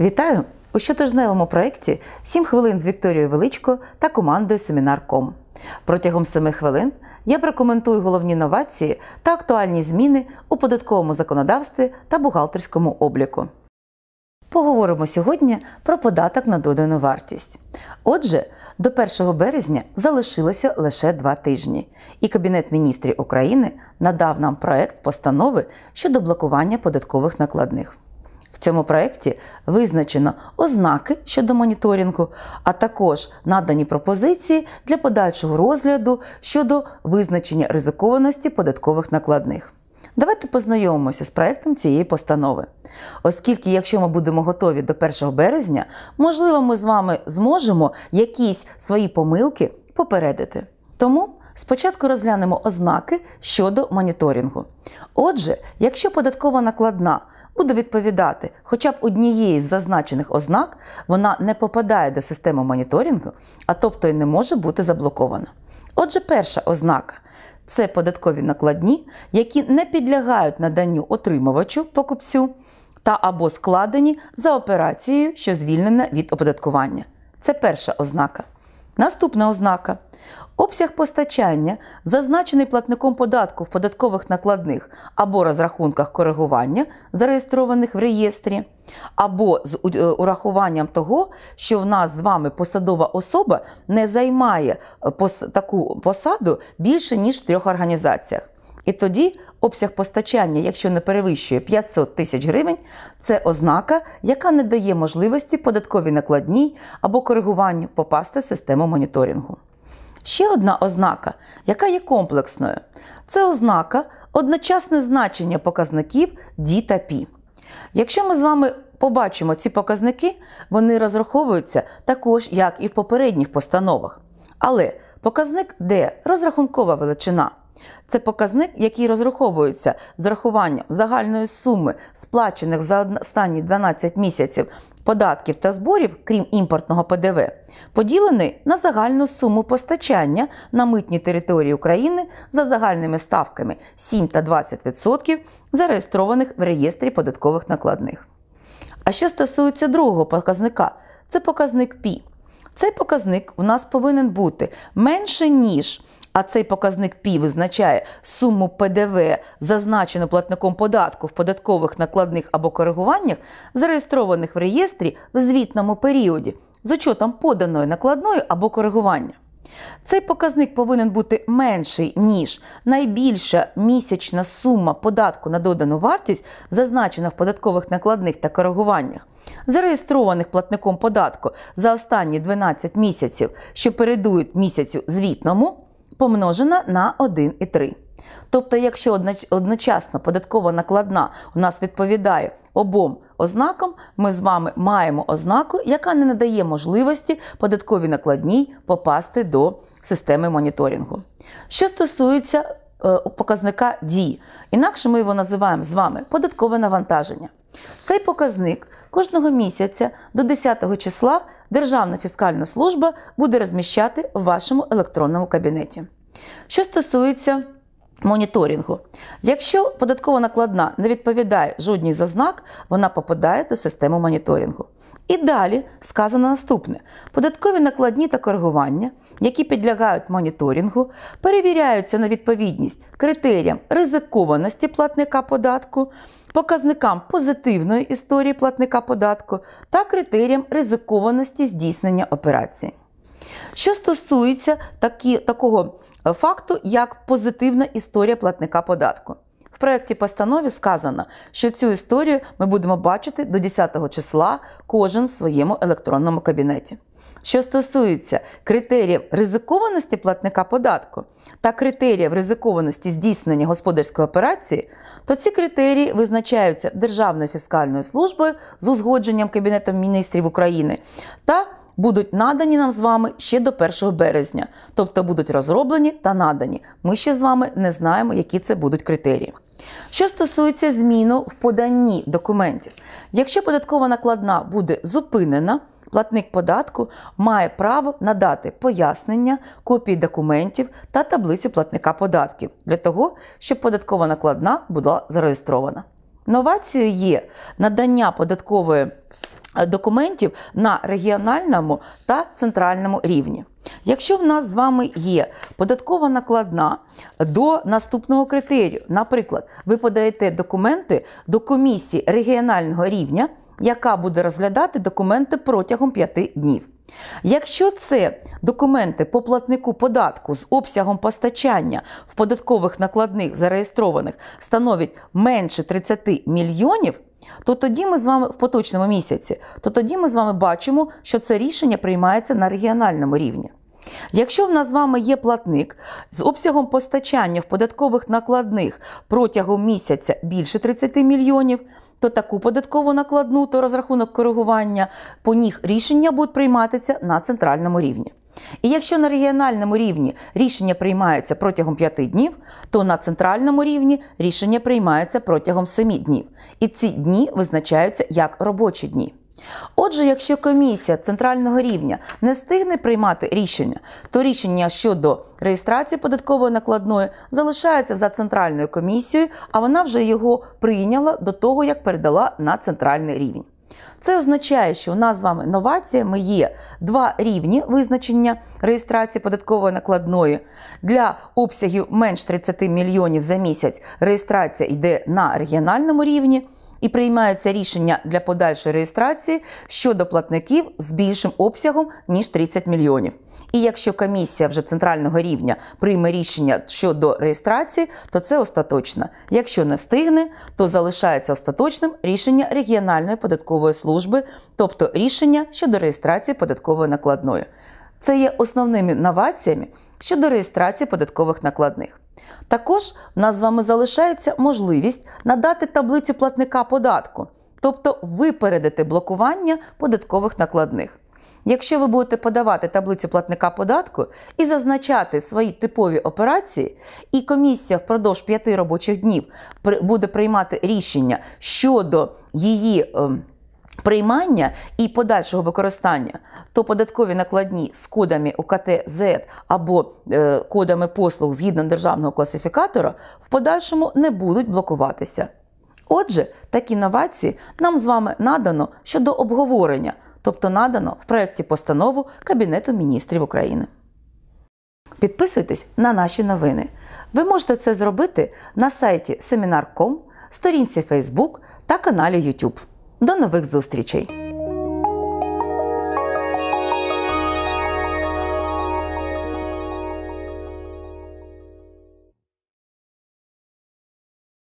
Вітаю у щотижневому проєкті «7 хвилин з Вікторією Величко та командою Семінар.ком. Протягом 7 хвилин я прокоментую головні новації та актуальні зміни у податковому законодавстві та бухгалтерському обліку. Поговоримо сьогодні про податок на додану вартість. Отже, до 1 березня залишилося лише два тижні, і Кабінет міністрів України надав нам проект постанови щодо блокування податкових накладних. Цьому проєкті визначено ознаки щодо моніторингу, а також надані пропозиції для подальшого розгляду щодо визначення ризикованості податкових накладних. Давайте познайомимося з проектом цієї постанови. Оскільки, якщо ми будемо готові до 1 березня, можливо, ми з вами зможемо якісь свої помилки попередити. Тому спочатку розглянемо ознаки щодо моніторингу. Отже, якщо податкова накладна буде відповідати хоча б однієї з зазначених ознак, вона не попадає до системи моніторингу, а тобто й не може бути заблокована. Отже, перша ознака це податкові накладні, які не підлягають наданню отримувачу покупцю та або складені за операцією, що звільнена від оподаткування. Це перша ознака. Наступна ознака. Обсяг постачання, зазначений платником податку в податкових накладних або розрахунках коригування, зареєстрованих в реєстрі, або з е, урахуванням того, що в нас з вами посадова особа не займає таку посаду більше ніж в трьох організаціях. І тоді обсяг постачання, якщо не перевищує 500 тисяч гривень, це ознака, яка не дає можливості податковій накладній або коригуванню попасти в систему моніторингу. Ще одна ознака, яка є комплексною, це ознака одночасне значення показників D та P. Якщо ми з вами побачимо ці показники, вони розраховуються також, як і в попередніх постановах. Але показник D розрахункова величина. Це показник, який розраховується з рахуванням загальної суми, сплачених за останні 12 місяців податків та зборів, крім імпортного ПДВ, поділений на загальну суму постачання на митній території України за загальними ставками 7 та 20%, зареєстрованих в реєстрі податкових накладних. А що стосується другого показника, це показник Пі. Цей показник у нас повинен бути менше, ніж а цей показник Пі визначає суму ПДВ, зазначену платником податку в податкових накладних або коригуваннях, зареєстрованих в реєстрі в звітному періоді з учетом поданої накладної або коригування. Цей показник повинен бути менший, ніж найбільша місячна сума податку на додану вартість, зазначена в податкових накладних та коригуваннях, зареєстрованих платником податку за останні 12 місяців, що передують місяцю звітному помножена на 1,3. Тобто, якщо одночасно податкова накладна у нас відповідає обом ознакам, ми з вами маємо ознаку, яка не надає можливості податковій накладній попасти до системи моніторингу. Що стосується е, показника D, інакше ми його називаємо з вами податкове навантаження. Цей показник кожного місяця до 10 числа Державна фіскальна служба буде розміщати в вашому електронному кабінеті. Що стосується моніторингу, якщо податкова накладна не відповідає жодній з ознак, вона попадає до системи моніторингу. І далі сказано наступне: податкові накладні та коригування, які підлягають моніторингу, перевіряються на відповідність критеріям ризикованості платника податку, показникам позитивної історії платника податку та критеріям ризикованості здійснення операції. Що стосується такі, такого факту, як позитивна історія платника податку. В проєкті постанови сказано, що цю історію ми будемо бачити до 10 числа кожен в своєму електронному кабінеті. Що стосується критеріїв ризикованості платника податку та критеріїв ризикованості здійснення господарської операції, то ці критерії визначаються Державною фіскальною службою з узгодженням Кабінетом міністрів України та будуть надані нам з вами ще до 1 березня, тобто будуть розроблені та надані. Ми ще з вами не знаємо, які це будуть критерії. Що стосується зміну в поданні документів, якщо податкова накладна буде зупинена, платник податку має право надати пояснення, копії документів та таблицю платника податків для того, щоб податкова накладна була зареєстрована. Новацією є надання податкової документів на регіональному та центральному рівні. Якщо в нас з вами є податкова накладна до наступного критерію, наприклад, ви подаєте документи до комісії регіонального рівня, яка буде розглядати документи протягом 5 днів. Якщо це документи по платнику податку з обсягом постачання в податкових накладних зареєстрованих становить менше 30 мільйонів, то тоді ми з вами в поточному місяці, то тоді ми з вами бачимо, що це рішення приймається на регіональному рівні. Якщо в нас з вами є платник з обсягом постачання в податкових накладних протягом місяця більше 30 мільйонів, то таку податкову накладну, то розрахунок коригування по них рішення будуть прийматися на центральному рівні. І якщо на регіональному рівні рішення приймаються протягом 5 днів, то на центральному рівні рішення приймаються протягом 7 днів. І ці дні визначаються як робочі дні. Отже, якщо комісія центрального рівня не встигне приймати рішення, то рішення щодо реєстрації податкової накладної залишається за центральною комісією, а вона вже його прийняла до того, як передала на центральний рівень. Це означає, що у нас з вами новаціями є два рівні визначення реєстрації податкової накладної. Для обсягів менш 30 мільйонів за місяць реєстрація йде на регіональному рівні і приймається рішення для подальшої реєстрації щодо платників з більшим обсягом ніж 30 мільйонів. І якщо комісія вже центрального рівня прийме рішення щодо реєстрації, то це остаточно. Якщо не встигне, то залишається остаточним рішення регіональної податкової служби, тобто рішення щодо реєстрації податкової накладної. Це є основними новаціями щодо реєстрації податкових накладних. Також в нас з вами залишається можливість надати таблицю платника податку, тобто випередити блокування податкових накладних. Якщо ви будете подавати таблицю платника податку і зазначати свої типові операції, і комісія впродовж п'яти робочих днів буде приймати рішення щодо її ем, приймання і подальшого використання, то податкові накладні з кодами УКТ Z або е, кодами послуг згідно державного класифікатора в подальшому не будуть блокуватися. Отже, такі новації нам з вами надано щодо обговорення, тобто надано в проєкті постанову Кабінету міністрів України. Підписуйтесь на наші новини. Ви можете це зробити на сайті Seminar.com, сторінці Facebook та каналі YouTube. До нових зустрічей!